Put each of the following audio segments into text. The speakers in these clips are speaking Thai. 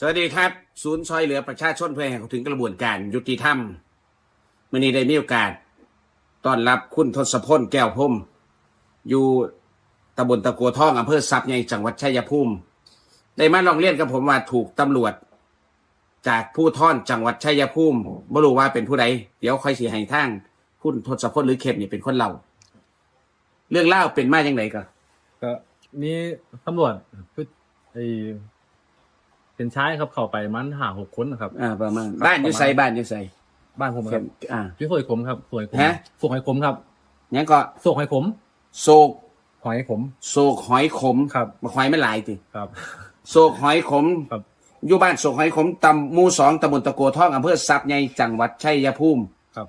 สวัสดีครับ ศูนย์ช่วยเหลือประชาชนเพื่อให้เข้าถึงกระบวนการยุติธรรมมื่อนี้ได้มีโอกาสต้อนรับคุณทศพลแก้วพมอยู่ตำบลตะกัวท่องอำเภอสับใหญ่จังหวัดชัยภูมิ ได้มาลองเรียนกับผมว่าถูกตำรวจ จากผู้ท่อนจังหวัดชัยภูมิไม่รู้ว่าเป็นผู้ใดเดี๋ยวค่อยสีให้ทางคุณทศพลหรือเข็มนี่เป็นคนเล่าเรื่องเล่าเป็นมาอย่างไรก็ก็มีตำรวจคือไอ เป็นชายครับเข้าไปมันหาหกคนนะครับ อ่าประมาณบ้านอยู่ใส่บ้านอยู่ใส่บ้านผมครับอ่า พี่สวยขมครับสวยขมฮะสวยขมครับยังก็โศกหอยขมโศกหอยขม โศกหอยขมครับ หอยไม่หลายติครับ โศกหอยขมครับ อยู่บ้านโศกหอยขมตำหมู่สองตำบลตะโกท่องอำเภอสับใหญ่จังหวัดชัยภูมิครับ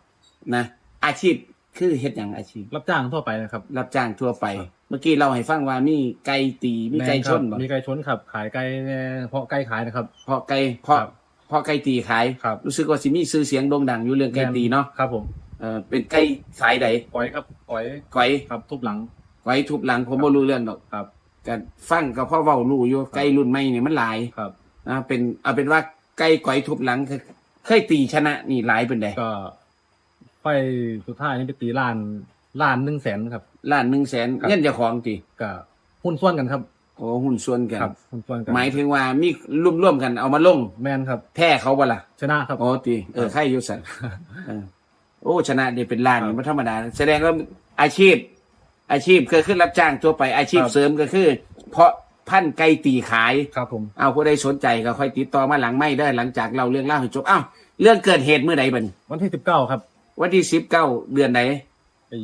นะอาชีพ คือเฮ็ดอย่างอาชีพ รับจ้างทั่วไปนะครับ รับจ้างทั่วไปครับเมื่อกี้เราให้ฟังว่ามีไก่ตีมีไก่ชนแม่บ่ครับมีไก่ชนครับ ขายไก่แน่เพราะไก่ขายนะครับ เพราะไก่เพราะครับเพราะไก่ตีขายครับรู้สึกว่าสิมีชื่อเสียงโด่งดังอยู่เรื่องไก่ตีเนาะครับ ผมเออเป็นไก่สายใดก้อยครับก้อยไก่ครับทุบหลังไก่ทุบหลังผมบ่รู้เรื่องดอกครับก็ฟังก็เพราะเว้ารู้อยู่ไก่รุ่นใหม่นี่มันหลายครับนะเป็นเอาเป็นว่าไก่ก๋อยทุบหลังเคยเคยตีชนะนี่หลายเป็นไดก็ ไฟสุดท้ายนี่ไปตีล้านล้านหนึ่งแสนครับ ล้านหนึ่งแสนครับเงินเจ้าของตีก็หุ้นส่วนกันครับโอ้หุ้นส่วนกันครับหุ้นส่วนกันหมายถึงว่ามีร่วมร่วมๆกันเอามาลง แมนครับแพ้เขาบ่ล่ะชนะครับ โอ้ตีเออครับใครอยู่สันเออโอ้ชนะเดี๋ยวเป็นล้านนี่ไม่ธรรมดาแสดงว่าอาชีพ อาชีพเคยขึ้นรับจ้างทั่วไปอาชีพครับ เสริมก็คือ เพราะพันธุ์ไก่ตีขาย ครับผม เอาผู้ใดสนใจก็ค่อยติดต่อมาหลังไม่ได้หลังจากเราเรื่องเล่าให้จบอ้าวเรื่องเกิดเหตุเมื่อใดบัดนวันที่สิบเก้าครับ วันที่สิบเก้าเดือนไหนไอ้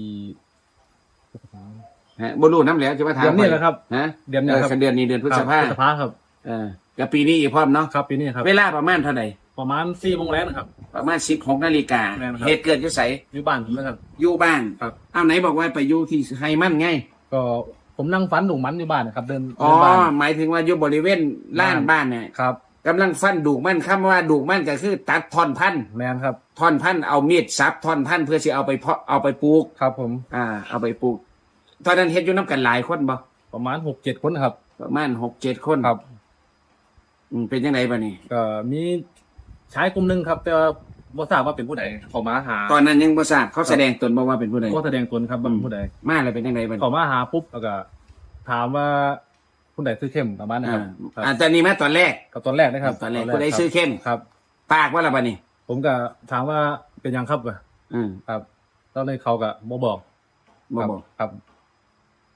ฮะบรูน้ำแล้วจะมาถามเดือนนี้แหละครับฮะเดือนนี้ครับเดือนนี้เดือนพฤษภาพฤษภาครับเออกับปีนี้อีกพร้อมเนาะครับปีนี้ครับเวลาประมาณเท่าไหร่ประมาณสี่โมงแรงนะครับ ประมาณสิบหกนาฬิกาแม่นครับเหตุเกิดที่ไสอยู่บ้านผมนะครับอยู่บ้านครับเอาไหนบอกว่าไปอยู่ที่ไฮมันไง ก็ผมนั่งฟันดุมันอยู่บ้านนะครับ เดินอ๋อเดินบ้านหมายถึงว่าอยู่บริเวณล้านบ้านเนี่ยครับ กำลังฟันดูกมันคำว่าดูกมันก็คือ ตัดท่อนพันธุ์แมนครับ ท่อนพันธุ์เอามีดซับท่อนพันธุ์เพื่อจะเอาไปเพาะเอาไปปลูก ครับผม อ่า เอาไปปลูก ตอนนั้นเฮ็ดอยู่น้ำกันหลายคนบ่ประมาณหกเจ็ดคนครับ ประมาณหกเจ็ดคนครับอืมเป็นยังไงบ้านี่ก็มีชายกลุ่มหนึ่งครับ แต่ว่าบ่ทราบว่าเป็นผู้ใดเขามาหาตอนนั้นยังบ่ทราบเขาแสดงตนบอกว่าเป็นผู้ใดก็แสดงตนครับว่าเป็นผู้ใดมาอะไรเป็นยังไงบ้างเขามาหาปุ๊บแล้วก็ถามว่า ผู้ใดซื้อเข้มประมาณนั้นอ่าครับอ่าตอนนี้มาตอนแรก กับตอนแรกนะครับตอนแรกผู้ใดซื้อเข้ม ครับ ปากว่าละบ้านี่ผมก็ถามว่าเป็นยังครับวะอืมครับตอนนี้เขาก็บ่บอกบ่ครับบอกครับ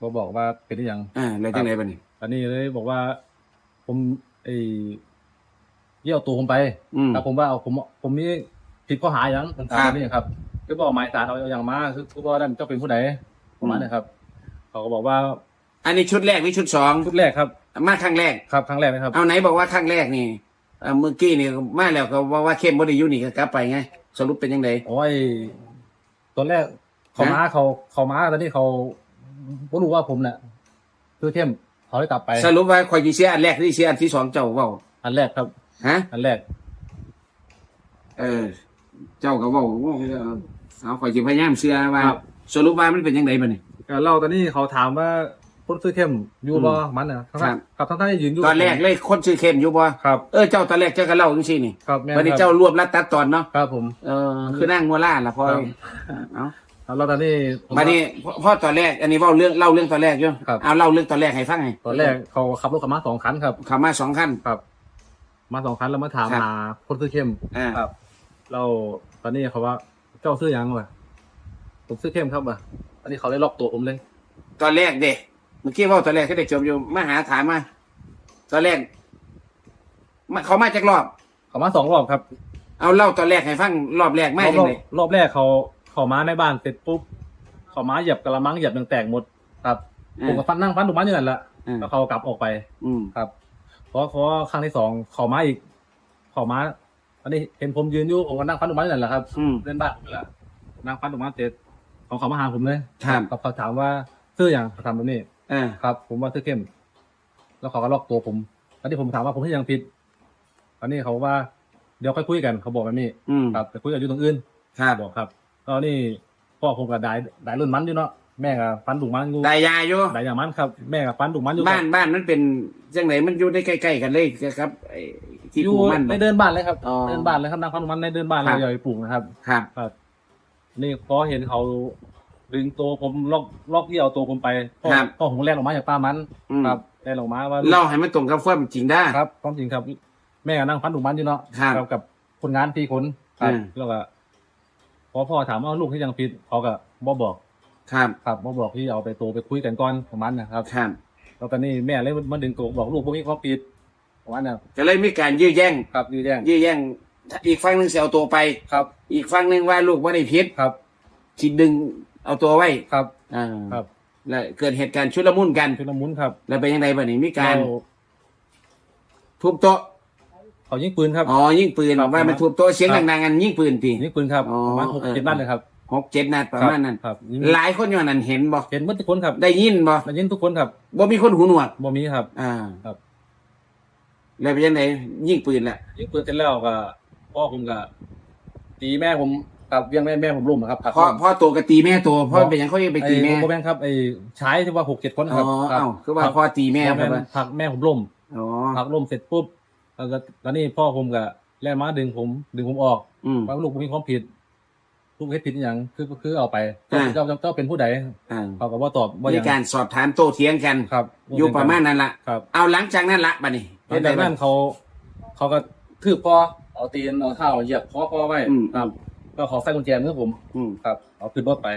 บ่บอกว่าเป็นหรือยังอ่าแล้วจังไงบ้านี่อันนี้เลยบอกว่า ผมไอ้เยี่ยวตัวผมไปอืมครับผมว่าเอาผมผมมีผิดข้อหาอย่างผมถามครับนี่ครับก็บอกหมายสารเอาอย่างมาคือคือว่านั่นเจ้าเป็นผู้ใดประมาณนี้ครับ เขาก็บอกว่า อันนี้ชุดแรกหรือชุดสองชุดแรกครับ มาครั้งแรก ครับครั้งแรกนะครับ เอาไหนบอกว่าครั้งแรกนี่เอ่อเมื่อกี้นี่มาแล้วก็ว่าว่าเข้มบ่ได้อยู่นี่ก็กลับไปไง สรุปเป็นยังไง โอ้ยตอนแรกเขามาเขาเขามาตอนนี้เขาไม่รู้ว่าผมเนี่ยคือเข้มเขาเลยกลับไป สรุปว่าคอยสิเสียอันแรกหรือสิเสียอันที่สองเจ้าเว้าอันแรกครับ ฮะ อันแรก เออ เจ้าก็เว้าว่าเอาคอยสิพยายามเชื่อว่า ครับ สรุปว่ามันเป็นยังไงบ้านี่ ก็เล่าตอนนี้เขาถามว่า คนซื้อเข้มอยู่บ่มันนะทั้งครับกับทั้งท่านที่ยืนอยู่ตอนแรกเลยคนชื่อเข้มอยู่บ่ครับเออเจ้าตอนแรกเจ้าก็เล่าจังซี่นี่ครับแม่นวันนี้ครับเจ้ารวบรัดตัดตอนเนาะครับผมเออคือนั่งงัวล่าล่ะพอครับเอาแล้วตอนนี้ผมมานี่พ่อพ่อตอนแรก อันนี้เว้าเรื่องเล่าเรื่องตอนแรกอยู่ครับเอาเล่าเรื่องตอนแรกให้ฟังให้ตอนแรกเขาขับรถขับมาสองคันครับเขามาสองคันครับ มาสองคันแล้วมาถามครับหาคนซื้อเข้มอ่าครับ เราตอนนี้เขาว่าเจ้าซื้อยังวะผมซื้อเข้มครับวะอันนี้เขาเลยล็อกตัวผมเลย ตอนแรกเด็ก เมื่อกี้เว่าตอนแรกเขาเด็กจบอยู่มาหาถามมาตอนแรกมาเขามาจากรอบ เขามาสองรอบครับเอาเล่าตอนแรกให้ฟังรอบแรกไม่รอบยังไงรอบแรกเขาเขามาในบ้านเสร็จปุ๊บเขามาเหยียบกระมังเหยียบแตกๆหมดครับผมก็ฟันนั่งฟันถูกมันอยู่นั่นแหละอืมแล้วเขากลับออกไป อืมครับเพราะเพราะครั้งที่สองเขามาอีกเขามาอันนี้เห็นผมยืนอยู่ผมก็นั่งฟันถูกมันอยู่นั่นแหละครับอืมเล่นบ้านผมนี่แหละนั่งฟันถูกมันเสร็จเขาเขามาหาผมเลยครับเขาเขาถามว่าซื้ออย่างเขาทำแบบนี้ อ่าครับ ผมว่าซื้อเข้ม แล้วเขาก็ล็อกตัวผมอันนี้ผมถามว่าผมที่ยังผิดอันนี้เขาว่า เดี๋ยวค่อยคุยกันเขาบอกแบบนี้อืมครับแต่คุยกันอยู่ตรงอื่นครับบอกครับตอนนี้พ่อผมกับได้ได้รุ่นมันอยู่เนาะแม่กับฟันดุมันอยู่ได้ยาอยู่ได้อย่างมันครับ แม่กับฟันดุมันอยู่บ้านบ้านนั้นเป็นจังไหนมันอยู่ได้ใกล้ๆกันเลยครับไอ้ที่อยู่ปลูกมันในบ่ เดินบ้านเลยครับอ๋อ เดินบ้านเลยครับนางพันธุ์มันในเดินบ้านครัเราบอย่าไปปลูกนะครับครับ ครับนี่พอเห็นเขา ดึงตัวผมล็อกล็อกที่เอาตัวผมไปพ่อครับ พ่อผมแลกออกมาจากป้ามันอืมครับแลกออกมาว่าเล่าให้มันตรงกับความจริงได้ ครับความจริงครับ แม่ก็นั่งพันถุงมันอยู่เนาะครับกับกับคนงานพี่คนครับอืม แล้วก็พอพ่อถามว่าลูกที่ยังผิดเขาก็บ่บอก ครับ ครับบ่บอกที่เอาไปตัวไปคุยกันก่อนประมาณนะครับ ครับ แล้วตอนนี้แม่เลยมาดึงตัวบอกลูกพวกนี้เขาผิดประมาณนั้นก็เลยมีการยื้อแย่ง ครับยื้อแย่งยื้อแย่ง อีกฝั่งหนึงเสียเอาตัวไป ครับอีกฝั่งหนึงว่าลูกว่าได้พิษครับ คิดดึง เอาตัวไว้ครับ อ่าครับ แล้วเกิดเหตุการณ์ชุลมุนกัน ชุลมุนครับแล้วเป็นยังไงบ้านี้มีการเอทุบโต๊ะเขายิงปืนครับ อ๋อยิงปืนครับ ว่ามันทุบโต๊ะเสียงครับดังๆกันยิงปืนตี ยิงปืนครับอ๋อประมาณหกเออ เจ็ดนัดเลยครับหกเจ็ดนัดประมาณนั้น ครับยิงหลายคนอยู่นั้นเห็นบ่เห็นหมดทุกคนครับได้ยินบ่ได้ยินทุกคนครับบ่มีคนหูหนวกบ่มีครับ อ่าครับ แล้วเป็นยังไงยิงปืนแหละยิงปืนเสร็จแล้วก็พ่อผมก็ตีแม่ผม กับเวียงแม่แม่ผมล้มนะครับพ่อพ่อตัวกตีแม่ตัวพ่อเป็นหยังเขายังไปตีแม่ไอ้โมแมนครับไอ้ชายที่ว่าหกเจ็ดคนอ๋ครับอครับเอ้าคือว่าพ่อตีแม่แม่ครับว่าผลักแม่ผมล้มอ๋อผลักล้มเสร็จปุ๊บแล้วก็ตอนนี้พ่อผมก็แล่นมาดึงผมดึงผมออกอืม ว่าลูกผมมีความผิด ลูกเฮ็ดผิดอหย่างคือคือเอาไปอ่า เจ้าเจ้าเจ้าเป็นผู้ใดอ่าเขาก็ว่าตอบว่าอมีย่างการสอบถามโต้เถียงกัน ครับอยู่ประมาณนั้นละครับเอาหลังจากนั้นละบัดนี้หลังจากนั้นเขา เขาก็ทืบพ่อเอาตีนเอาเท้าเหยียบพ่อพ่อไว้อืม ครับ ก็ขอใส่กุญแจมือผมอืมครับเอาขึ้นรถไป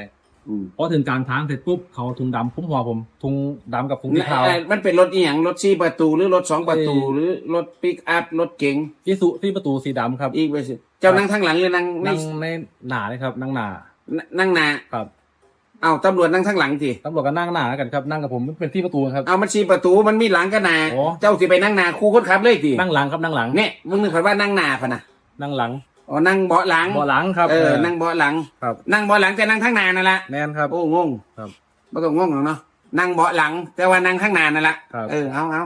อืมพอถึงกลางทางเสร็จปุ๊บเขาถุงดำคุ้มหัวผมถุงดำกับถุงที่เท้า เอ่อมันเป็นรถอีหยังรถสี่ประตูหรือรถสองประตู เอ่อ หรือรถปิกอัพรถเก๋งที่สุที่ประตูสีดำครับอีกไปสิเจ้านั่งทางหลังหรือนั่งในนั่งในหนาเลยครับนั่งหนานั่งหน้าครับเอาตำรวจนั่งทางหลังสิตำรวจก็นั่งหนากันครับนั่งกับผมเป็นที่ประตูครับ เอามันสี่ประตูมันมีหลังกันหนาโอ้ เจ้าสิไปนั่งหน้าคู่คนขับเลยสินั่งหลังครับนั่งหลังเนี่ยมึงนึกว่านั่งหน้าพะนะนั่งหลัง อ๋อนั่งเบาะหลังเบาะหลังครับเออ นั่งเบาะหลัง ครับนั่งเบาะหลังแต่นั่งข้างหน้านั่นแหละ แมนครับ โอ้งงครับไม่ต้องงงหรอกเนาะ นั่งเบาะหลัง แต่ว่านั่งข้างหน้านั่นแหละ ครับ เออ เอาเอา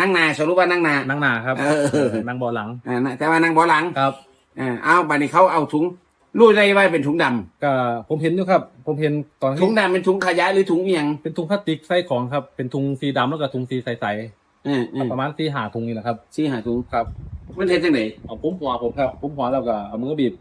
นั่งหน้าสรุปว่านั่งหน้า นั่งหนาครับเออเออนั่งเบาะหลังอ่านะแต่ว่านั่งเบาะหลังครับ อ่าเอาบัดนี้เขาเอาถุงรู้ได้ว่าเป็นถุงดำก็ผมเห็นอยู่ครับ ผมเห็นตอนถุที่งดำเป็นถุงขยะหรือถุงเอียงเป็นถุงพลาสติกใส่ของครับ เป็นถุงสีดำแล้วก็ถุงสีใส เออเออๆประมาณสีหาถุงนี่แหละครับชี้หาถุงครับ มันเห็นจังไหนเอาปุ้มหัวผมครับปุ้มหัวแล้วก็เอามือบีบ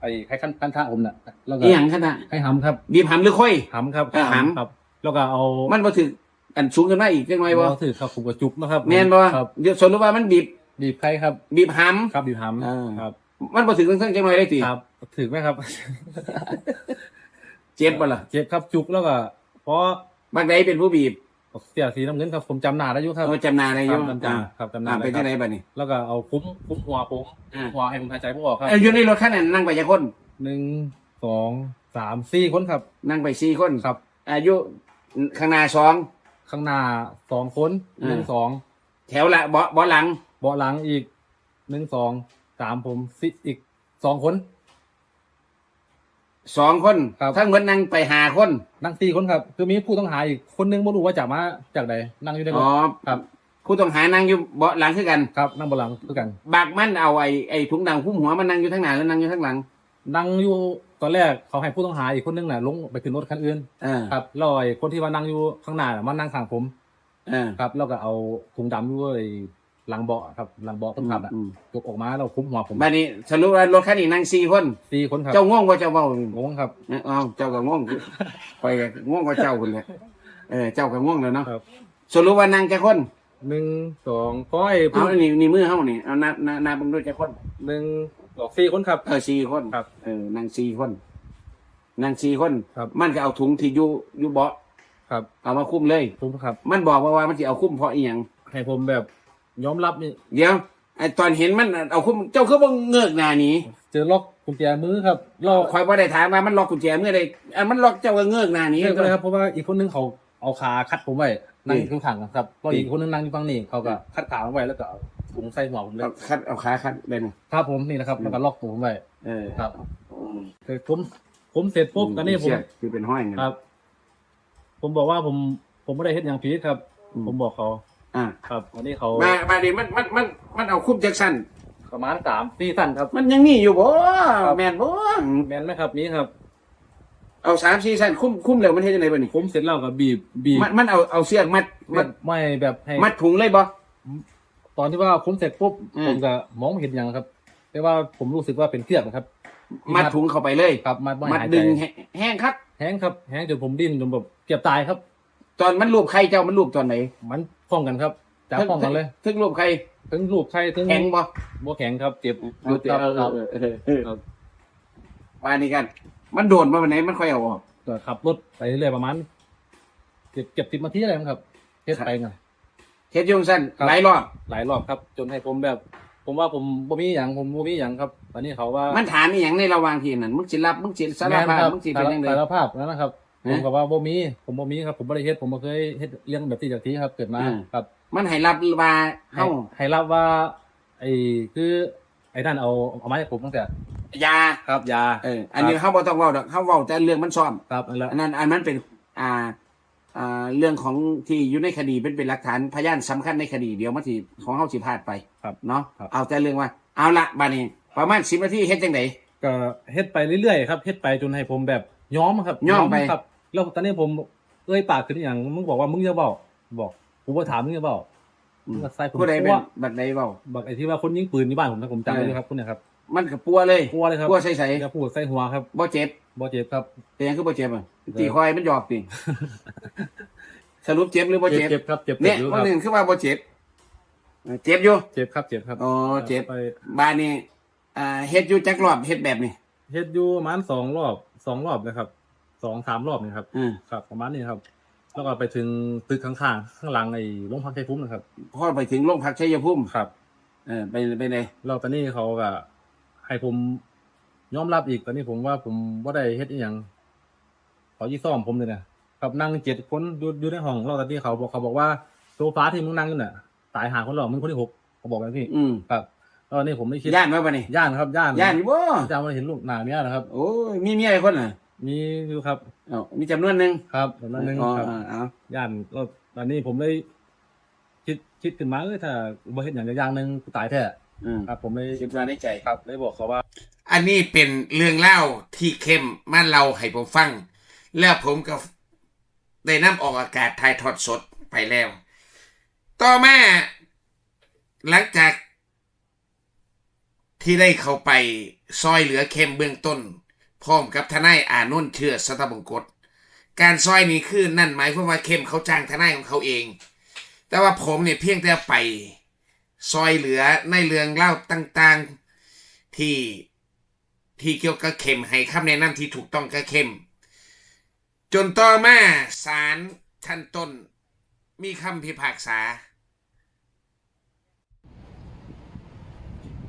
ไอ้ไข่ขั้นขั้นท่าผมน่ะแล้วก็เอียงขนาดให้หำครับบีบหำหรือค่อยหำครับเออหำครับ แล้วก็เอามันบ่ถึงอันสูงขึ้นมาอีกจังไงบ่เอาถือครับผมก็จุบนะครับแม่นบ่ครับเดี๋ยวสรุปว่ามันบีบบีบไข่ครับ บีบหครับบีบหอ่าำครับำมันบ่ถึงทั้งๆจังไงได้ติครับถือไหมครับ เจ็บบ่ล่ะเจ็บครับจุกแล้วก็เพราะบางใดเป็นผู้บีบ เสียสีน้ำเงินครับผมจำหน้าได้อยู่ครับเอาจำหนาได้อครัยู่บจำหน้าครับจำหน้าอ่าได้เป็นคจัรังบไดบัดนี้แล้วก็เอาคุ้มคุ้มหัวผมอ่า หัวให้ผมหายใจไม่ออกครับเอาอยู่ในรถคันนั้นนั่งไปจักคน หนึ่งสองสามสี่คนครับนั่งไปสี่คนครับ อายุข้างหน้าสอง ข้างหน้าสองคนอ่า หนึ่งสองแถวละเบาะเบาะหลัง เบาะหลังอีกหนึ่งสองสามผมสิอีกสองคน สองคนครับ ทั้งหมดนั่งไปหาคนนั่งสี่คนครับ คือมีผู้ต้องหาอีกคนนึงไม่รู้ว่าจากมาจากใดนั่งอยู่ในรอ๋ถอครับ ผู้ต้องหานั่งอยู่เบาะหลังคือกัน ครับนั่งบนหลังคือกัน บากมันเอาไอ้ไอ้ถุงดำคุ้มหัวมันนั่งอยู่ทั้งหน้าแล้วนั่งอยู่ทั้งหลังนั่งอยู่ตอนแรกเขาให้ผู้ต้องหาอีกคนนึงน่ะลงไปขึ้นรถคันอื่นอ่าครับแล้วไอ้คนที่ว่านั่งอยู่ข้างหน้าน่ะมานั่งข้างผมอ่าครับ แล้วก็เอาถุงดำอยู่ไอ้ หลังเบาะครับ หลังเบาะคนขับอะอืม ยกออกมาแล้วคุ้มหัวผมบัดนี้สรุปว่ารถคันนี้นั่งสี่คน สี่คนครับเจ้าง่วงว่าเจ้าเบางงครับอ๋อเจ้าก็ง่วงไปก็ง่วงกว่าเจ้าคนเลยเออเจ้าก็ง่วงแล้วเนาะครับ สรุปว่านั่งจะคนหนึ่งสองเพราะไอ้เอาผู้อันนี้นี่มือเฮานี่เอานานานาเบังด้วยจะคนหนึ่งสองสี่คนครับ เออสี่คนครับเออนั่งสี่คนนั่งสี่คนครับ มันก็เอาถุงที่อยู่อยู่เบาะครับเอามาคุ้มเลยผมครับ มันบอกว่าว่ามันจะเอาคุ้มเพราะอีหยังให้ผมแบบ ยอมรับนี่เดี๋ยวไอ้ตอนเห็นมันเอาคุ้มเจ้าคือบ่เงือกหน้าหนี้เจอล็อกกุญแจมือครับล็อกคอยบ่ได้ถามว่ามันล็อกกุญแจเมื่อใดอันมันล็อกเจ้าก็เงือกหน้าหนี้นี่ก็เลยครับเพราะว่าอีกคนนึงเขาเอาขาคัดผมไว้นั่งนี่ข้างๆครับก็อีกคนนึงนั่งอยู่ฝั่งนี้เขาก็คัดขาผมไว้แล้วก็เอาถุงใส่หัวผมเลยเอาคัดเอาขาคัดได้ไหมครับผมนี่นะครับแล้วก็ล็อกตัวผมไว้เออครับอืมคือผมผมเสร็จปุ๊บตอนนี้ผม เชืกคือเป็นห้อยเงิน ครับ ผมบอกว่าผมผมไม่ได้เฮ็ดอย่างผิดครับ อืม ผมบอกเขา อ่าครับวันนี้เขามามาดิมันมันมันมันเอาคุ้มแจ็คสันประมาณสามสี่สั้นครับ มันยังมีอยู่บ่แมนบ่แมนไหมครับนี้ครับ เอาสามสี่สันคุ้มคุ้มแล้วมันเฮ็ดจังไดบ่นี่ผมเสร็จแล้วก็บีบบีบมันมันเอาเอาเสื้อกมัดมัดไม่แบบให้มัดถุงเลยบ่ตอนที่ว่าผมเสร็จปุ๊บอืมผมก็มองไม่เห็นอย่างครับ แต่ว่าผมรู้สึกว่าเป็นเครียดนะครับมัดถุงเข้าไปเลยครับมัดไม่มัดหายใจดึงแห้งครับ แห้งครับ แห้งจนผมดิ้นจนแบบเกือบตายครับ ตอนมันรูปใครเจ้ามันรูปตอนไหน มัน พ้องกันครับจับพ้องกันเลยทึงรูปใครถึงลูกไข้ถึงแข็งบ่บัวแข็งครับเจ็บเอาครับเออครับเออเออเออครับมานี่กัน มันโดนมาวันไหนมันค่อยเอาออกก็ขับรถไปเรื่อยๆประมาณเก็บเก็บสิบนาทีอะไรมั้งครับเทสไปไงเฮ็ดอยุ่จั่งสั้นครับหลายรอบหลายรอบครับ จนให้ผมแบบ ผมว่าผมบ่มีอย่างผมบ่มีอย่างครับตอนนี้เขาว่ามันถามอีหยังในระหว่างที่นั่นมึงสิรับมึงสิสารภาพแม่นครับมึงสิเป็นยังไงสารภาพนั่นนะครับ ผฮะมก็ว่าบ่มี ผมบ่มีครับ ผมบ่ได้เฮ็ดผมบ่เคยเฮ็ดเรื่องแบบที่จากที่ครับ เกิดมาอืมครับมันให้รับว่าให้เฮาให้รับว่า ไอ้คือ ไอ้นั่นเอาเอามาให้ผมตั้งแต่ยา ครับยา เออ อันนี้เฮาบ่ต้องเว้าดอกเฮาเว้าแต่เรื่องมันซ่อม ครับนั่นแหละอันนั้นอันนั้นเป็นอ่าอ่าเรื่องของที่อยู่ในคดีเป็นเป็นหลักฐานพยานสำคัญในคดีเดี๋ยวมันสิของเฮาสิพลาดไปครับ เนาะครับ เอาแต่เรื่องว่าเอาละบาดนี้ ประมาณ10นาทีเฮ็ดจังได ก็เฮ็ดไปเรื่อยๆครับเฮ็ดไปจนให้ผมแบบย้อมครับย้อมไป ครับ แล้วตอนนี้ผมเอ้ยปากขึ้นอหย่างมึงบอกว่ามึงจะเว้าบอกกูบ่ถามมึงจะเว้ามึงก็ใส่ผมผู้ใดเป็นปัวบัดใดเว้าบอกไอ้ที่ว่าคนยิงปืนที่บ้านผมนะผมจำได้เลยครับคุณเนี่ยครับ มันก็ปัวเลยกลัวเลยครับปัวใส่จะพูดใส่หัวครับๆบ่เจ็บบ่เจ็บครับแต่ยังคือบ่เจ็บอะตีคอยมันหยอกติสรุปเจ็บหรือบ่เจ็บเจ็บครับเจ็บเนี่ยอยู่คคนรับหนึ่งคือว่าบ่เจ็บเออเจ็บอยู่เจ็บครับเจ็บครับอ๋อเจ็บไปบ้านนี้อ่าเฮ็ดอยู่จักรอบเฮ็ดแบบนี้เฮ็ดอยู่ประมาณสองรอบสองรอบนะครับ สองสามรอบนี่ครับอืมครับ ประมาณนี้ครับ แล้วก็ไปถึงตึกข้างๆข้างหลังไอ้โรงพักไทยพุ่มนะครับพอไปถึงโรงพักชัยภูมิครับ เออไปไปเลยแล้วตอนนี้เขาก็ให้ผมยอมรับอีกตอนนี้ผมว่าผมว่าได้เฮ็ดอีหยังเขายี่ซ่อมผมเลยนะครับนั่งเจ็ดคนอยู่อยู่ในห้องแล้วตอนนี้เขาบอกเขาบอกว่าโซฟาที่มึงนั่งอยู่น่ะ ตายหาคนหรอกมึงคนที่หกเขาบอกแบบนี้อืมครับแล้วตอนนี้ผมไม่คิดย่านว่าบ่นี่ย่านครับย่านย่านอยู่บ่ย่านว่าเห็นลูกหน้าเมียนะครับ โอ้ยมีเมียอีกคนน่ะ มีอยู่ครับ เอ้ามีจำนวนหนึงครับแบบนั้นหนึงอ๋อครับ อ่าเอาย่านแล้วตอนนี้ผมเลยคิดคิดขึ้นมาเออถ้าบ่เฮ็ดอย่างใดอย่างหนึงกูตายแท้อืมครับ ผมเลยคิดว่าในใจ ครับเลยบอกเขาว่า อันนี้เป็นเรื่องเล่าที่เข้มมาเล่าให้ผมฟัง แล้วผมก็ได้นำออกอากาศถ่ายทอดสดไปแล้ว ต่อมาหลังจากที่ได้เข้าไปซอยเหลือเข้มเบื้องต้น พร้อมกับทนายอานนท์เชื่อสัตบงกฎการซอยนี้คือนั่นหมายความว่าเข้มเขาจ้างทนายของเขาเอง แต่ว่าผมเนี่ยเพียงแต่ไปซอยเหลือในเรื่องเล่าต่างๆที่ที่เกี่ยวกับเข็มให้คำแนะนำที่ถูกต้องกับเข็มจนต่อมาศาลชั้นต้นมีคำพิพากษา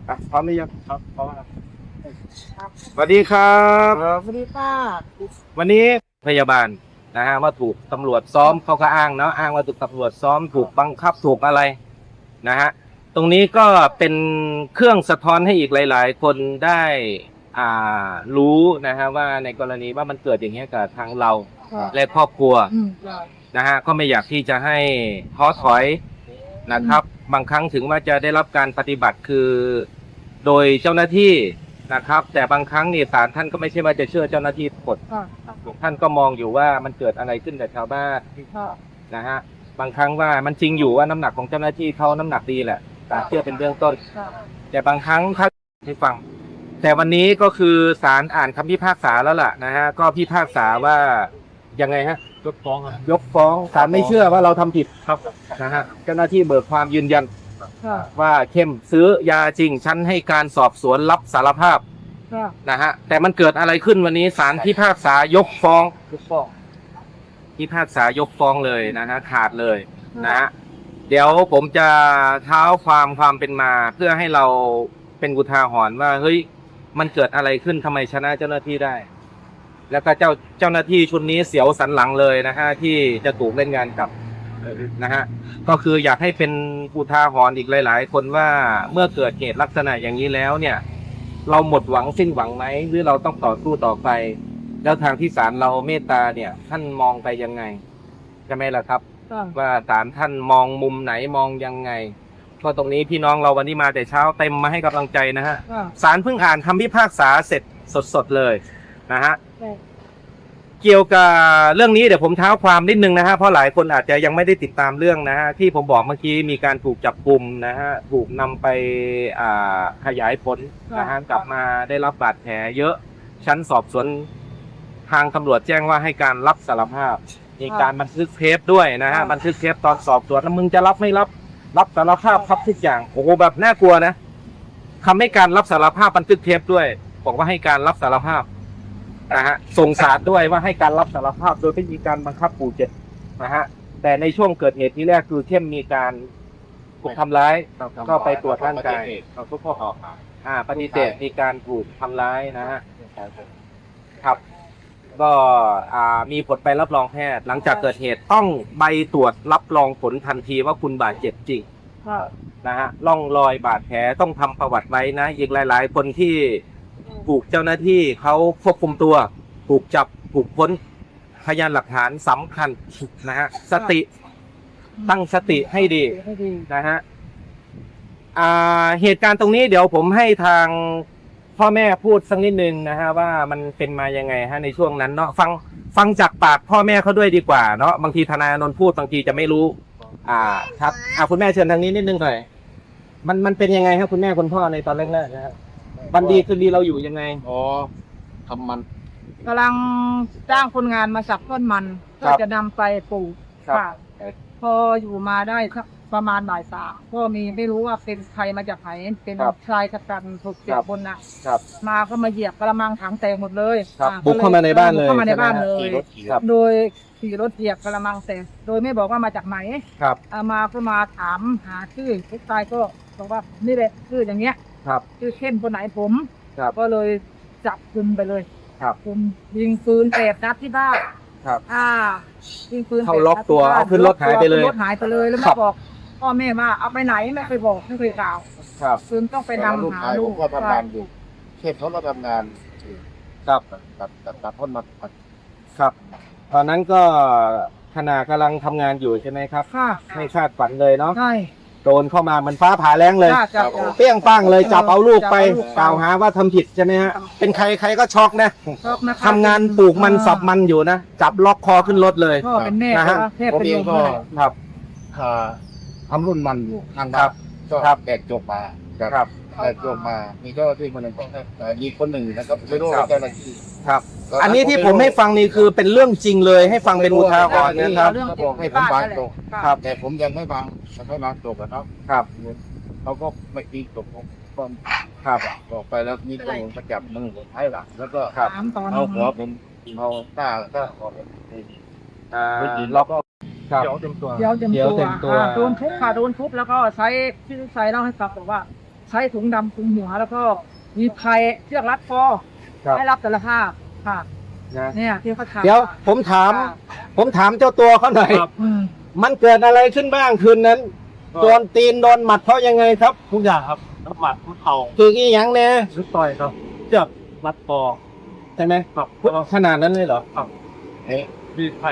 อะพร้อมหรือยังครับพราะว่า สวัสดีครับสวัสดีค่ะวันนี้พยาบาลนะฮะว่าถูกตำรวจซ้อมเขาก็อ้างเนาะอ้างว่าถูกตำรวจซ้อมถูกบังคับถูกอะไรนะฮะตรงนี้ก็เป็นเครื่องสะท้อนให้อีกหลาย ๆ คนได้อ่ารู้นะฮะว่าในกรณีว่ามันเกิดอย่างเงี้ยกับทางเราและครอบครัวอืมนะฮะก็ไม่อยากที่จะให้ท้อถอยนะครับ บางครั้งถึงว่าจะได้รับการปฏิบัติคือ โดยเจ้าหน้าที่ นะครับ แต่บางครั้งนี่ศาลท่านก็ไม่ใช่ว่าจะเชื่อเจ้าหน้าที่ทุกคนค่ะท่านก็มองอยู่ว่ามันเกิดอะไรขึ้นกับชาวบ้านค่ะนะฮะบางครั้งว่ามันจริงอยู่ว่าน้ำหนักของเจ้าหน้าที่เขาน้ำหนักดีแหละแต่เชื่อเป็นเบื้องต้น ค่ะแต่บางครั้งถ้าให้ฟัง แต่วันนี้ก็คือศาลอ่านคำพิพากษาแล้วล่ะนะฮะก็พิพากษาว่ายังไงฮะ ยกฟ้องครับ ยกฟ้องศาลไม่เชื่อว่าเราทำผิดครับ นะฮะเจ้าหน้าที่เบิกความยืนยัน ค่ะว่าเข้มซื้อยาจริงฉันให้การสอบสวนรับสารภาพค่ะนะฮะแต่มันเกิดอะไรขึ้นวันนี้ศาลพิพากษายกฟ้องยกฟ้องพิพากษายกฟ้องเลยนะฮะขาดเลยนะฮะเดี๋ยวผมจะเท้าความความเป็นมา เพื่อให้เราเป็นอุทาหรณ์ว่าเฮ้ยมันเกิดอะไรขึ้นทำไมชนะเจ้าหน้าที่ได้ แล้วก็เจ้าเจ้าหน้าที่ชุดนี้เสียวสันหลังเลยนะฮะที่จะถูกเล่นงานกับ นะฮะก็คืออยากให้เป็นอุทาหรณ์อีกหลาย ๆ คนว่าเมื่อเกิดเหตุลักษณะอย่างนี้แล้วเนี่ย เราหมดหวังสิ้นหวังไหมหรือเราต้องต่อสู้ต่อไป แล้วทางที่ศาลเราเมตตาเนี่ย ท่านมองไปยังไงใช่ไหมล่ะครับค่ะว่าศาลท่านมองมุมไหนมองยังไงก็ตรงนี้พี่น้องเราวันนี้มาแต่เช้าเต็มมาให้กำลังใจนะฮะค่ะศาลเพิ่งอ่านคำพิพากษาเสร็จสดๆเลยนะฮะใช่ เกี่ยวกับเรื่องนี้เดี๋ยวผมเท้าความนิดนึงนะฮะเพราะหลายคนอาจจะยังไม่ได้ติดตามเรื่องนะฮะที่ผมบอกเมื่อกี้มีการถูกจับกลุ่มนะฮะถูกนำไปอ่าขยายผลนะฮะกลับมาได้รับบาดแผลเยอะชั้นสอบสวนทางตำรวจแจ้งว่าให้การรับสารภาพมีการบันทึกเทปด้วยนะฮะบันทึกเทปตอนสอบสวนแล้วมึงจะรับไม่รับ รับสารภาพครับทุกอย่างโอ้โหแบบน่ากลัวนะคำให้การรับสารภาพบันทึกเทปด้วย บอกว่าให้การรับสารภาพ นะฮะส่งสารด้วยว่าให้การรับสารภาพโดยไม่มีการบังคับปู่เจ็ดนะฮะแต่ในช่วงเกิดเหตุที่แรกคือเข้มมีการถูกทำร้าย ก็ไปตรวจร่างกายเราทุกข้อหาอ่าปฏิเสธมีการถูกทำร้ายนะฮะครับ ก็อ่ามีผลไปรับรองแพทย์ หลังจากเกิดเหตุต้องใบตรวจรับรองผลทันทีว่าคุณบาดเจ็บจริงค่ะนะฮะร่องรอยบาดแผลต้องทำประวัติไว้นะอีกหลาย ๆ คนที่ ถูกเจ้าหน้าที่เขาควบคุมตัว ถูกจับถูกค้นพยานหลักฐานสำคัญนะฮะสติตั้งสติให้ดีให้ดีนะฮะอ่าเหตุการณ์ตรงนี้เดี๋ยวผมให้ทางพ่อแม่พูดสักนิดนึงนะฮะว่ามันเป็นมายังไงฮะในช่วงนั้นเนาะฟังฟังจากปากพ่อแม่เขาด้วยดีกว่าเนาะบางทีทนายอานนท์พูดบางทีจะไม่รู้ อ่า ครับอ่าคุณแม่เชิญทางนี้นิดนึงหน่อยมันมันเป็นยังไงครับคุณแม่คุณพ่อในตอนแรกๆนะครับ วันดีคืนดีเราอยู่ยังไง อ๋อทำมัน กำลังจ้างคนงานมาสับต้นมันครัก็บจะนำไปปลูกครับค่ะ พออยู่มาได้สักประมาณบ่ายสามก็มีไม่รู้ว่าเป็นใครมาจากไหนเป็นครับชายชะกันถูกเสียครับบนน่ะ ครับ มาก็มาเหยียบกระมังถังแตกหมดเลยครับอ่บุกเข้ามาในบ้านเลยบุกเข้ามาในบ้านใช่เลไหมยขี่รถขี่ครับ โดยขี่รถเหยียบกระมังแตกโดยไม่บอกว่ามาจากไหนครับ เอามาก็มาถามหาชื่อผู้ชายก็บอกว่านี่แหละชื่ออย่างเงี้ย ครับชื่อเข้มคนไหนผม ครับ ก็เลยจับกุมไปเลยครับกุมยิงปืนแปดนัดที่บ้านครับ อ่า ยิงปืนเข้าแปดล็อกนัดตัวที่บ้เอาขึ้นรถหายไปเลยขึ้นรถหายไปเลยแล้วครัมาบบอกพ่อแม่ว่าเอาไปไหนไม่เคยบอกไม่เคยกล่าวครับคืนต้องไปนำหาชายลูผกมก็ทำงานอยู่เช่นเขาเราทำงานครับ ตัดตัดตัดต้นมาครับ ตอนนั้นก็ขณะกำลังทำงานอยู่ใช่ไหมครับ ค่ะไม่คาดฝันเลยเนาะ ใช่ โดนเข้ามาเหมันฟ้าผ่าแรงเลยจ้าจ้าเปี้ยงป้างเลยจับเอาลูกไปจับเอาลูกไป กล่าวหาว่าทำผิดใช่ไหมฮะเป็นใครใครก็ช็อกนะชอบนะคะทำงานปลูกมันสับมันอยู่นะจับล็อกคอขึ้นรถเลย พ่อเป็นแม่นะฮะว่าแทบผมเป็นเอลงมก็ เลยครับ อ่าทำรุ่นมันอยู่ทางครับ้าบนก็ครับ แบกจบมาครับ แบกจบมา มีเจ้าหน้าที่คนหนึ่งก็เอ่อมีคนหนึ่งนะครับไม่รู้ครัว่าบเจ้าหน้าที่ครับ อันนี้ที่ผมให้ฟังนี่คือเป็นเรื่องจริงเลยให้ฟังเป็นอุทาหรณ์นะครับ เรื่องเขาจบริองกให้ผมฟังจบครับ แต่ผมยังไม่ฟังยังไม่ฟังจบอะเนาะครับเขาก็ไม่ตีจบผมก็ครับบอกไปแล้วนี่ก็มาจับมือผมให้หลังแล้วก็ครับถามตอนเอาหัวผมเอาหน้าก็ขอผมอ่าล็ล็ออกกครับเดี๋ยวเต็มตัวเดี๋ยวเต็มเดี๋ยวตัวเต็มตัวอ่าโดนทุบค่ะโดนทุบแล้วก็ใช้ที่ใช้เล่าให้ฟังบอกว่า ใช้ถุงดำคลุมหัวแล้วก็มีไพรเชือกรัดคอครับให้รับสารภาพ ค่ะนะเนี่ยที่เขาถามเดี๋ยวผมถาม ผมถามเจ้าตัวเขาหน่อยอืมมันเกิดอะไรขึ้นบ้างคืนนั้นก็โดนตีนโดนหมัดเพราะยังไงครับทุกอย่างครับรับหมัดทุกเข่าคืออีหยังเนี่ยทุกต่อยครับเชือกรัดคอใช่ไหมครับขนาดนั้นเลยเหรอเอ๊ะมีไผ่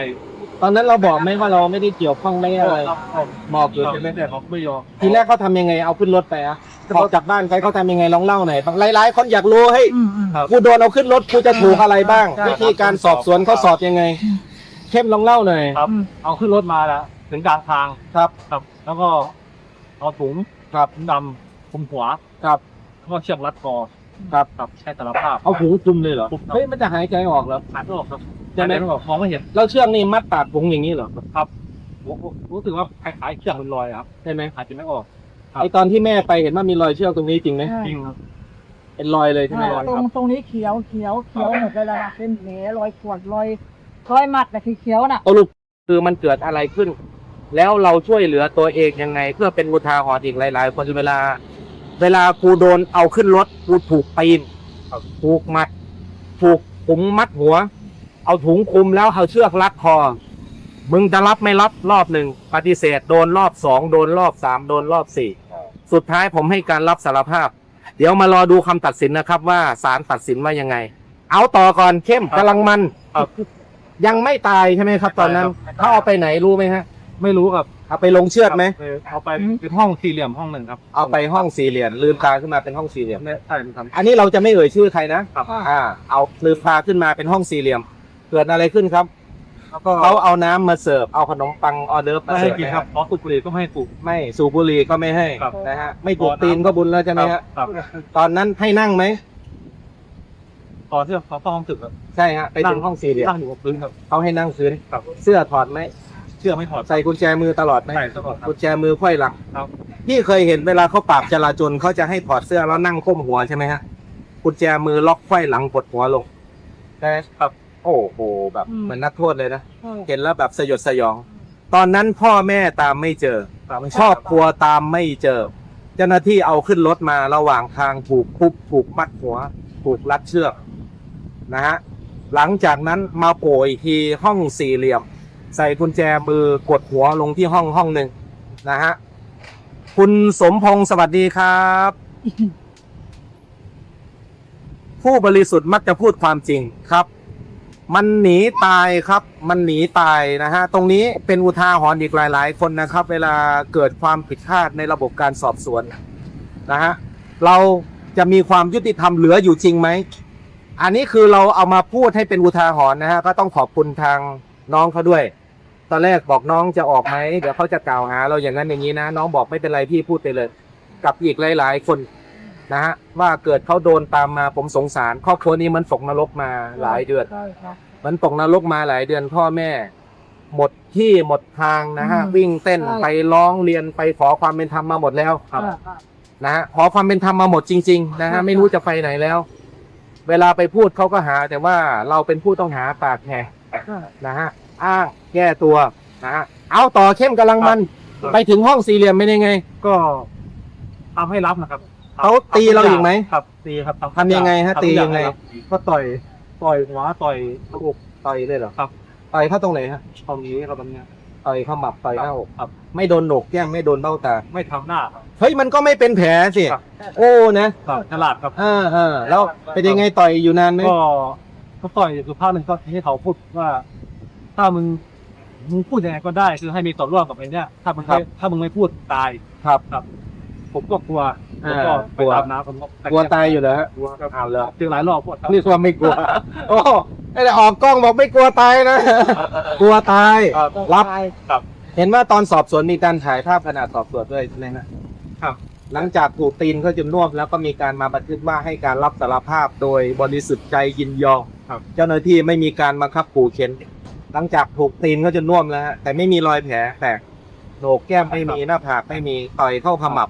ตอนนั้นเราบอกไหมว่าเราไม่ได้เกี่ยวข้องไม่ได้อะไรครับครับบอกอยู่ใช่ใช่ไหมแต่เขาไม่ยอมทีแรกเขาทำยังไงเอาขึ้นรถไปอะออกจากบ้านไปเขาทำยังไงลองเล่าหน่อยบางหลายๆคนอยากรู้ให้อืมอืมกูโดนเอาขึ้นรถกูจะถูกอะไรบ้างใช่วิธีการสอบสวนเขาสอบยังไงอืมเข้มลองเล่าหน่อยครับอืมเอาขึ้นรถมาแล้วถึงกลางทางครับครับ แล้วก็เอาถุงครับถุงดำคลุมหัวครับแล้วก็เชือกรัดคอครับครับใช้สารภาพเอาหูจุ่มเลยเหรอคลุมครับเฮ้ยมันจะหายใจออกเหรอหายไม่ออกครับ ใช่ไหมหายไม่ออกมองไม่เห็นแล้วเชือกนี่มัดปากผงอย่างนี้เหรอครับผมผมรู้สึกว่าคล้ายๆเชือกมันลอยครับใช่ไหมหายใจไม่ออกครับไอตอนที่แม่ไปเห็นว่ามีรอยเชือกตรงนี้จริงไหมใช่จริงครับเป็นรอยเลยใช่ไหมอ่าตรงตรงนี้เขียวเขียวเขียวหมดเลยละเป็นแผลรอยขวดรอยรอยหมัดแต่คือเขียวน่ะสรุปคือมันเกิดอะไรขึ้น แล้วเราช่วยเหลือตัวเองยังไง เพื่อเป็นอุทาหรณ์อีกหลาย ๆ คนเวลา เวลากูโดนเอาขึ้นรถกูถูกปีนถูกมัด ถูกถุงมัดหัว เอาถุงคลุมแล้วเอาเชือกรัดคอ มึงจะรับไม่รับรอบหนึ่งปฏิเสธโดนรอบสองโดนรอบสามโดนรอบสี่สุดท้ายผมให้การรับสารภาพ เดี๋ยวมารอดูคำตัดสินนะครับ ว่าศาลตัดสินว่ายังไง เอาต่อก่อนเข้มกำลังมันครับยังไม่ตายใช่ไหมครับ ตอนนั้นใช่ครับเขาเอาไปไหนรู้ไหมฮะ ไม่รู้ครับเอาไปลงเชือดไหมเอาไปเป็นห้องสี่เหลี่ยมห้องหนึ่งครับ เอาไปห้องสี่เหลี่ยมลืมตาขึ้นมาเป็นห้องสี่เหลี่ยมไม่ใช่มันทำอันนี้เราจะไม่เอ่ยชื่อใครนะครับอ่า เอาลืมพาขึ้นมาเป็นห้องสี่เหลี่ยม เกิดอะไรขึ้นครับแล้วก็เขาเอาน้ำมาเสิร์ฟเอาขนมปังออเดิร์ฟมาไม่เสิให้ร์ฟกินครับขอสูบบุหรี่ก็ไม่ให้สูบ ไม่สูบบุหรี่ก็ไม่ให้ครับ นะฮะไม่ถูกตีนก็บุญแล้วใช่ไหมฮะครับตอนนั้นให้นั่งไหมตอนที่เขาเข้าห้องตึกครับ ใช่ฮะไปถึงห้องสี่เหลี่ยมนั่งอยู่บนพื้นครับ เขาให้นั่งพื้นครับ เสื้อถอดไหมเชื่อไม่ถอดใส่กุญแจมือตลอดไหมใส่ตลอดครับ กุญแจมือไขว้หลังครับ พี่เคยเห็นเวลาเขาปราบจราจนเขาจะให้ถอดเสื้อแล้วนั่งก้มหัวใช่ไหมฮะกุญแจมือล็อกไขว้หลังกดหัวลงใช่ไหมครับ โอ้โหแบบอืม เหมือนนักโทษเลยนะเออเห็นแล้วแบบสยดสยอง ตอนนั้นพ่อแม่ตามไม่เจอ ตามไม่ครอบครัวตามไม่เจอ เจ้าหน้าที่เอาขึ้นรถมาระหว่างทางผูกคุบผูกมัดหัวผูกรัดเชือกนะฮะ หลังจากนั้นมาโผล่อีกทีห้องสี่เหลี่ยม ใส่กุญแจมือกดหัวลงที่ห้องห้องหนึ่งนะฮะ คุณสมพงศ์สวัสดีครับ ผู้บริสุทธิ์มักจะพูดความจริงครับ มันหนีตายครับ มันหนีตายนะฮะ ตรงนี้เป็นอุทาหรณ์อีกหลาย ๆ คนนะครับ เวลาเกิดความผิดพลาดในระบบการสอบสวนนะฮะ เราจะมีความยุติธรรมเหลืออยู่จริงไหม อันนี้คือเราเอามาพูดให้เป็นอุทาหรณ์นะฮะ ก็ต้องขอบคุณทางน้องเขาด้วย ตอนแรกบอกน้องจะออกไหม เดี๋ยวเขาจะกล่าวหาเราอย่างนั้นอย่างนี้นะ น้องบอกไม่เป็นไรพี่พูดไปเลย กับอีกหลาย ๆ คน นะฮะว่าเกิดเขาโดนตามมาผมสงสารครอบครัวนี้มันตกนรกมาหลายเดือน ใช่ครับมันตกนรกมาหลายเดือนพ่อแม่ หมดที่หมดทางนะฮะ อืมวิ่งเต้นใช่ ไปร้องเรียนไปขอความเป็นธรรมมาหมดแล้วครับนะฮะขอความเป็นธรรมมาหมดจริงๆนะครัฮะบ ไม่รู้จะไปไหนแล้ว เวลาไปพูดเขาก็หา แต่ว่าเราเป็นผู้ต้องหาปากแหกนะฮะอ้างแก้ตัวนะฮะเอาต่อเข้มกำลังมันไปถึงห้องสี่เหลี่ยมเป็นยังไง ก็ทำให้รับนะครับ เขาตีเราอีกไหมครับตีครับทำยังไงฮะทำตีทุกอายังไงครับก็ต่อยต่อยหัวต่อยอกต่อยเลยเหรอครับต่อยเข้าตรงไหนฮะตรงนี้ครับตรงเนี้ยต่อยเข้าหมับต่อยหน้าอกครับ ไม่โดนโหนกแก้มไม่โดนเบ้าตา ไม่ทำหน้าครับเฮ้ยมันก็ไม่เป็นแผลสิครับโอ้นะครับฉลาดครับเออเออแล้วเป็นยังไงต่อยอยู่นานไหมก็ก็ต่อยสุภาพหนึ่งก็ให้เขาพูดว่า ถ้ามึงมึงพูดยังไงก็ได้คือให้มีส่วนร่วมกับไอ้เนี้ยถ้ามึงไม่ถ้ามึงไม่พูดตายครับผมก็กลัว ผมก็ไปอาบน้ำผมก็กลัวตายอยู่เหรอฮะกลัวครับเอาเลยเจอหลายรอบปวดครับ นี่ว่าไม่กลัว โอ้ไอ้แต่ออกกล้องบอกไม่กลัวตายนะ กลัวตาย ครับ รับครับ เห็นว่าตอนสอบสวนมีการถ่ายภาพขณะสอบสวนด้วยใช่ไหมนะครับ หลังจากถูกตีนเขาจนน่วมแล้วก็มีการมาบันทึกว่าให้การรับสารภาพโดยบริสุทธิ์ใจยินยอมครับ เจ้าหน้าที่ไม่มีการบังคับขู่เข็น หลังจากถูกตีนเขาจนน่วมแล้วฮะแต่ไม่มีรอยแผลแตกโหนกแก้มไม่มีหน้าผากไม่มีต่อยเข้าขมับ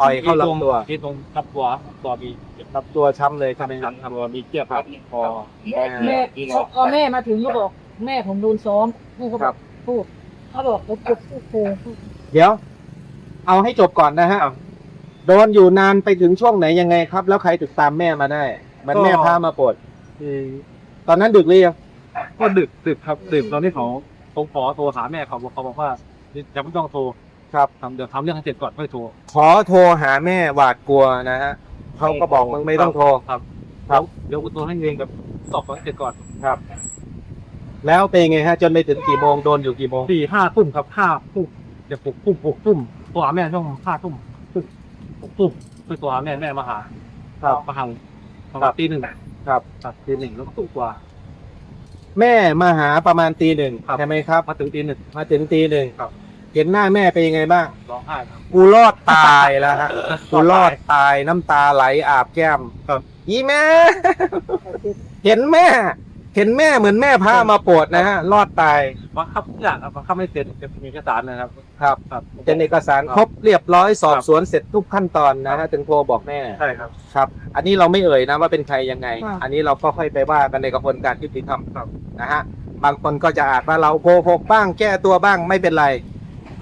ต่อยเข้าลำตัวที่ตรงรับตัวตัวมีลำตัวช้ำเลยใช่ไหมคชั้รับนครับตัวมีเจี๊ยบครับพอแม่พอแม่มาถึงก็บอก แม่ผมโดนซ้อมนี่เขาบครัอบกพูดเขาบอกเขาจุกพูดโกงเดี๋ยว เอาให้จบก่อนนะฮะโดนอยู่นานไปถึงช่วงไหนยังไงครับ แล้วใครติดตามแม่มาได้ มันแม่พามาปลดที่ตอนนั้นดึกหรือยังก็ดึกดึกครับดึกตอนที่เขาผมขอโทรหาแม่เขาบอกเขาบอกว่าจะไม่ต้องโทร ครับ ทำเดี๋ยวทำเรื่องให้เสร็จก่อนค่อยโทร ขอโทรหาแม่หวาดกลัวนะฮะเขาก็บอกมึงไม่ต้องโทร ครับ ครับ เดี๋ยวกูโทรให้เองกับสอบก่อนให้เสร็จก่อนครับ แล้วเป็นไงฮะ จนไปถึงกี่โมงโดนอยู่กี่โมงสี่ห้าทุ่มครับห้าทุ่มเดี๋ยวปลุกทุ่มปลุกทุ่มโทรหาแม่ช่วงห้าทุ่มปลุกทุ่มไปโทรหาแม่แม่มาหาครับมาหังประครัมาณบตีหนึ่งครับครับตีหนึ่งแล้วก็ตุ้มกว่า แม่มาหาประมาณตีหนึ่งครับใช่ไหมครับ มาถึงตีหนึ่งมาถึงตีหนึ่งครับ เห็นหน้าแม่เป็นยังไงบ้างร้องไห้ครับ กูรอดตายแล้วฮะกูรอดตายน้ำตาไหลอาบแก้มครับ ยี่แม่ เห็นแม่ เห็นแม่เหมือนแม่พามาโปรดนะฮะรอดตายว่าครับทุกอย่างครับว่าครับไม่เสร็จจะมีเอกสารนะครับ ครับครับ เป็นเอกสารครบเรียบร้อยสอบสวนเสร็จทุกขั้นตอนนะฮะถึงโทรบอกแม่ใช่ครับ ครับ อันนี้เราไม่เอ่ยนะว่าเป็นใครยังไงค่ะอันนี้เราก็ค่อยไปว่ากันในกระบวนการยุติธรรมครับนะฮะบางคนก็จะอาจว่าเราโกหกบ้างแก้ตัวบ้างไม่เป็นไร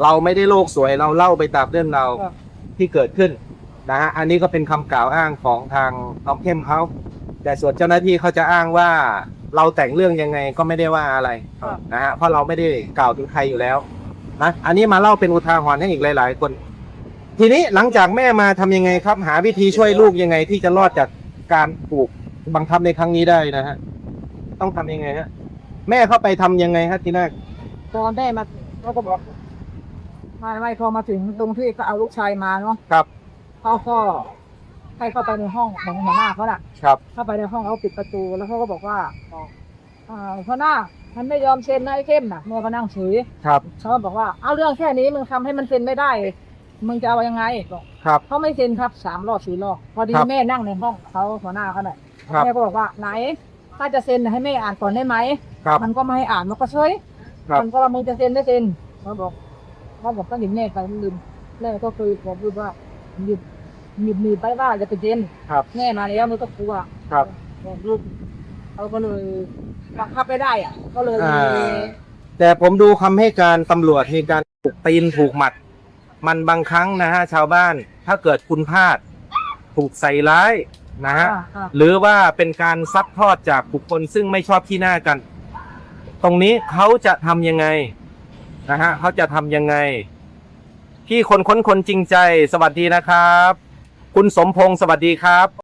เราไม่ได้โลกสวยเราเล่าไปตามเรื่องเราวครับ ที่เกิดขึ้นนะฮะอันนี้ก็เป็นคำกล่าวอ้างของทางน้องเข้มเขาแต่ส่วนเจ้าหน้าที่เขาจะอ้างว่าเราแต่งเรื่องยังไงก็ไม่ได้ว่าอะไรครับ นะฮะเพราะเราไม่ได้กล่าวถึงใครอยู่แล้วนะอันนี้มาเล่าเป็นอุทาหรณ์ให้อีกหลาย ๆ คน ทีนี้หลังจากแม่มาทำยังไงครับ หาวิธีช่วยลูกยังไง ที่จะรอดจากการถูกบังคับในครั้งนี้ได้นะฮะต้องทำยังไงฮะแม่เข้าไปทำยังไงฮะทีแรก ตอนได้มาเขาก็บอก ไม่ไม่พอมาถึงตรงที่ก็เอาลูกชายมาเนาะครับ เขาก็ให้เข้าไปในห้องของหัวหน้าเขาน่ะ ครับ เข้าไปในห้องเขาปิดประตูแล้วเขาก็บอกว่าอ๋อทอ่าหัวหน้ามันไม่ยอมเซ็นนะไอ้เข้มน่ะแม่ก็นั่งเฉยครับ เขาก็บอกว่าเอาเรื่องแค่นี้มึงทำให้มันเซ็นไม่ได้ มึงจะเอายังไงบอกครับ เขาไม่เซ็นครับสามรอบสี่รอบพอดีครับแม่นั่งในห้องเขาหัวหน้าเขาหน่อยครับ แม่ก็บอกว่าไหน ถ้าจะเซ็นให้แม่อ่านก่อนได้ไหมครับ มันก็ไม่ให้อ่านมันก็เฉยครับ มันก็ว่ามึงจะเซ็นไม่เซ็นเขาบอก เขาบอกต้องหยิบแม่ไปลืมแม่ก็เคยบอกพูดว่าหยิบหยิบมีไปว่าจะไปเซ็นครับแม่มาแล้วมันก็กลัวครับบอกลูกเขาก็เลยบังคับไม่ได้อะ ก็เลยอ่า แต่ผมดูคำให้การตำรวจมีการถูกตีนถูกหมัด มันบางครั้งนะฮะชาวบ้านถ้าเกิดคุณพลาด ถูกใส่ร้ายนะฮะ อ่าอ่าหรือว่าเป็นการซัดทอดจากบุคคลซึ่งไม่ชอบที่หน้ากัน ตรงนี้เขาจะทำยังไง นะฮะเขาจะทำยังไง พี่คนค้นคนจริงใจ สวัสดีนะครับ คุณสมพงศ์สวัสดีครับ